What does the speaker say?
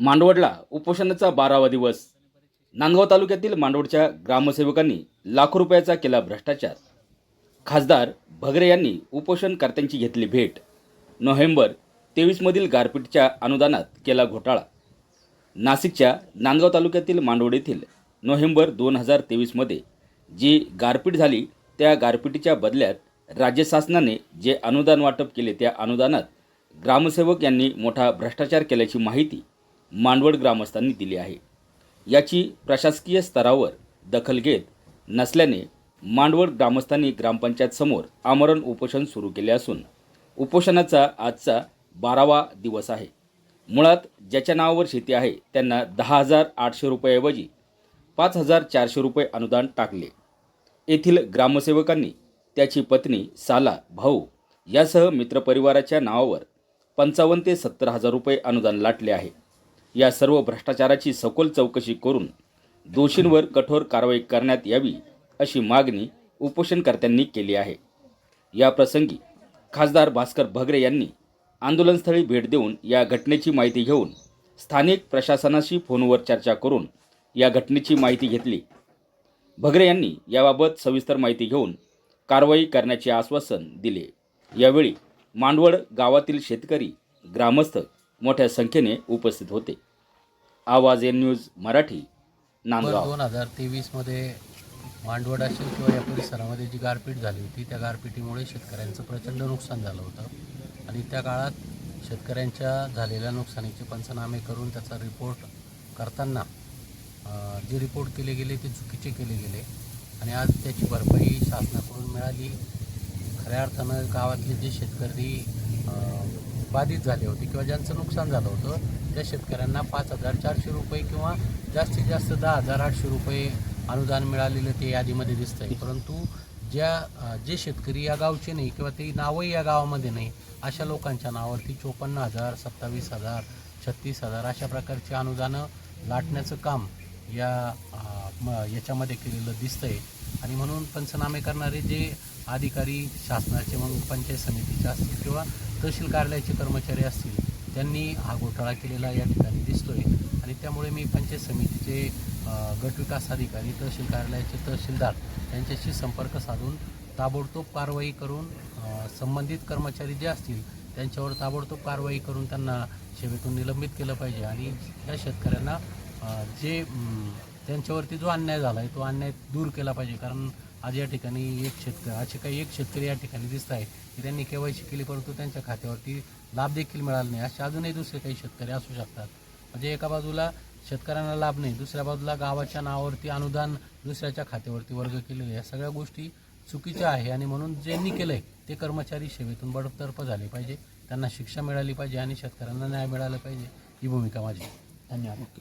मांडवडला उपोषणाचा बारावा दिवस. नांदगाव तालुक्यातील मांडवडच्या ग्रामसेवकांनी लाखो रुपयाचा केला भ्रष्टाचार. खासदार भगरे यांनी उपोषणकर्त्यांची घेतली भेट. नोव्हेंबर तेवीसमधील गारपीटच्या अनुदानात केला घोटाळा. नाशिकच्या नांदगाव तालुक्यातील मांडवड येथील नोव्हेंबर दोन हजार तेवीसमध्ये जी गारपीट झाली त्या गारपिटीच्या बदल्यात राज्य शासनाने जे अनुदान वाटप केले त्या अनुदानात ग्रामसेवक यांनी मोठा भ्रष्टाचार केल्याची माहिती मांडवड ग्रामस्थांनी दिली आहे. याची प्रशासकीय स्तरावर दखल घेत नसल्याने मांडवड ग्रामस्थांनी ग्रामपंचायत समोर आमरण उपोषण सुरू केले असून उपोषणाचा आजचा बारावा दिवस आहे. मुळात ज्याच्या नावावर शेती आहे त्यांना दहा हजार आठशे रुपयाऐवजी पाच हजार चारशे रुपये अनुदान टाकले. येथील ग्रामसेवकांनी त्याची पत्नी साला भाऊ यासह मित्रपरिवाराच्या नावावर पंचावन्न ते सत्तर हजार रुपये अनुदान लाटले आहे. या सर्व भ्रष्टाचाराची सखोल चौकशी करून दोषींवर कठोर कारवाई करण्यात यावी अशी मागणी उपोषणकर्त्यांनी केली आहे. या प्रसंगी खासदार भास्कर भगरे यांनी आंदोलनस्थळी भेट देऊन या घटनेची माहिती घेऊन स्थानिक प्रशासनाशी फोनवर चर्चा करून या घटनेची माहिती घेतली. भगरे यांनी याबाबत सविस्तर माहिती घेऊन कारवाई करण्याचे आश्वासन दिले. यावेळी मांडवड गावातील शेतकरी ग्रामस्थ मोठ्या संख्येने उपस्थित होते. आवाज एन न्यूज मराठी नांदगाव. दोन हजार तेवीसमध्ये मांडवडा असेल किंवा या परिसरामध्ये जी गारपीट झाली होती त्या गारपिटीमुळे शेतकऱ्यांचं प्रचंड नुकसान झालं होतं. आणि त्या काळात शेतकऱ्यांच्या झालेल्या नुकसानीचे पंचनामे करून त्याचा रिपोर्ट करताना जे रिपोर्ट केले गेले ते चुकीचे केले गेले. आणि आज त्याची भरपाई शासनाकडून मिळाली. खऱ्या अर्थानं गावातले जे शेतकरी बाधित झाले होते किंवा ज्यांचं नुकसान झालं होतं त्या शेतकऱ्यांना पाच हजार चारशे रुपये किंवा जास्तीत जास्त दहा हजार आठशे रुपये अनुदान मिळालेलं ते यादीमध्ये दिसतं आहे परंतु ज्या जे शेतकरी या गावचे नाही किंवा ते नावही या गावामध्ये नाही अशा लोकांच्या नावावरती चोपन्न हजार सत्तावीस हजार छत्तीस हजार अशा प्रकारची अनुदानं लाटण्याचं काम या म- याच्यामध्ये केलेलं दिसतंय. आणि म्हणून पंचनामे करणारे जे अधिकारी शासनाचे मग पंचायत समितीचे असतील किंवा तहसील कार्यालयाचे कर्मचारी असतील त्यांनी हा घोटाळा केलेला या ठिकाणी दिसतोय. आणि त्यामुळे मी पंचायत समितीचे गटविकास अधिकारी तहसील कार्यालयाचे तहसीलदार यांच्याशी संपर्क साधून ताबडतोब कारवाई करून संबंधित कर्मचारी जे असतील त्यांच्यावर ताबडतोब कारवाई करून त्यांना सेवेतून निलंबित केलं पाहिजे. आणि त्या शेतकऱ्यांना जे त्यांच्यावरती जो अन्याय झाला आहे तो अन्याय दूर केला पाहिजे. कारण आज या ठिकाणी एक शेतकरी असे काही एक शेतकरी या ठिकाणी दिसत आहे की त्यांनी केवायसी केली परंतु त्यांच्या खात्यावरती लाभ देखील मिळाला नाही. असे अजूनही दुसरे काही शेतकरी असू शकतात. म्हणजे एका बाजूला शेतकऱ्यांना लाभ नाही दुसऱ्या बाजूला गावाच्या नावावरती अनुदान दुसऱ्याच्या खात्यावरती वर्ग केलेले. या सगळ्या गोष्टी चुकीच्या आहे आणि म्हणून ज्यांनी केलं आहे ते कर्मचारी सेवेतून बडतर्फ झाले पाहिजे. त्यांना शिक्षा मिळाली पाहिजे आणि शेतकऱ्यांना न्याय मिळाला पाहिजे. ही भूमिका माझी धन्यवाद.